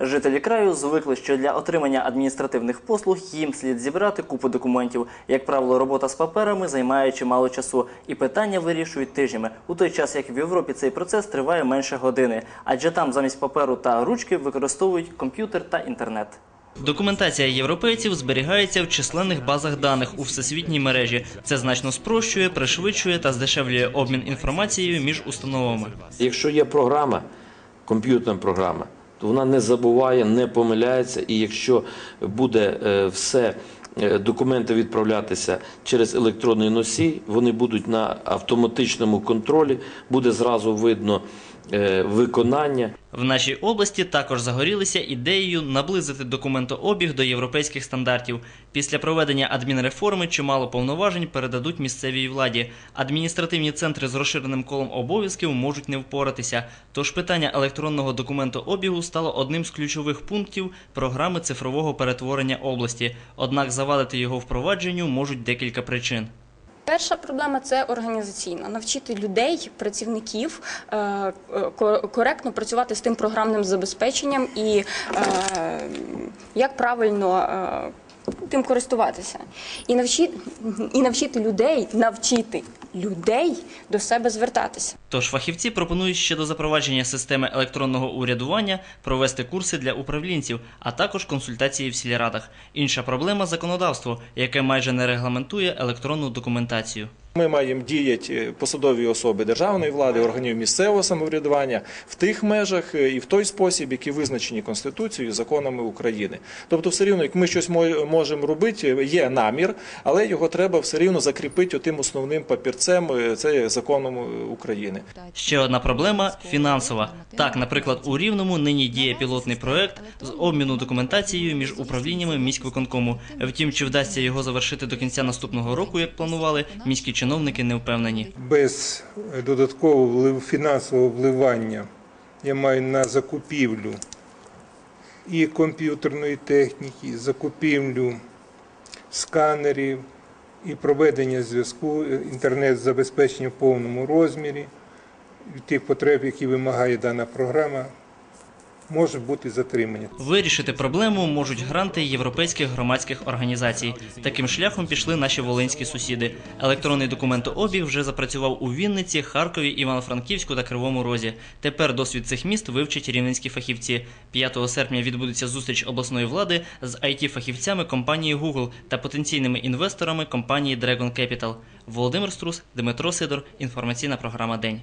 Жителі краю звикли, що для отримання адміністративних послуг їм слід зібрати купу документів. Як правило, робота з паперами займає чимало часу, і питання вирішують тижнями. У той час, як в Європі цей процес триває менше години, адже там замість паперу та ручки використовують комп'ютер та інтернет. Документація європейців зберігається в численних базах даних у всесвітній мережі. Це значно спрощує, пришвидшує та здешевлює обмін інформацією між установами. Якщо є програма, комп'ютерна програма, то вона не забуває, не помиляється, і якщо буде е, все. е, Документи відправлятися через електронний носій, вони будуть на автоматичному контролі, буде зразу видно виконання. В нашій області також загорілися ідеєю наблизити документообіг до європейських стандартів. Після проведення адмінреформи чимало повноважень передадуть місцевій владі. Адміністративні центри з розширеним колом обов'язків можуть не впоратися. Тож питання електронного документообігу стало одним з ключових пунктів програми цифрового перетворення області. Однак завадити його впровадженню можуть декілька причин. Перша проблема це організаційна. Навчити людей, працівників е, е, ко- коректно працювати з тим програмним забезпеченням і е, як правильно тим користуватися. І навчити, і навчити людей, навчити людей до себе звертатися. Тож фахівці пропонують ще до запровадження системи електронного урядування провести курси для управлінців, а також консультації в сільрадах. Інша проблема законодавство, яке майже не регламентує електронну документацію. Ми маємо діяти посадові особи державної влади, органів місцевого самоврядування в тих межах е, і в той спосіб, які визначені Конституцією і законами України. Тобто, все рівно, як ми щось можемо робити, є намір, але його треба все рівно закріпити тим основним папірцем, е, це законом е, України. Ще одна проблема фінансова. Так, наприклад, у Рівному нині діє пілотний проект з обміну документацією між управліннями міськвиконкому. Втім, чи вдасться його завершити до кінця наступного року, як планували, міські чиновники не впевнені. без додаткового фінансового вливання, я маю на закупівлю і комп'ютерної техніки, закупівлю сканерів і проведення зв'язку, е, інтернет-забезпечення в повному розмірі, тих потреб, які вимагає дана програма, може бути затримання. Вирішити проблему можуть гранти європейських громадських організацій. Таким шляхом пішли наші волинські сусіди. Електронний документообіг вже запрацював у Вінниці, Харкові, Івано-Франківську та Кривому Розі. Тепер досвід цих міст вивчать рівненські фахівці. 5 серпня відбудеться зустріч обласної влади з IT-фахівцями компанії Google та потенційними інвесторами компанії Dragon Capital. Володимир Струс, Дмитро Сидор. Інформаційна програма День.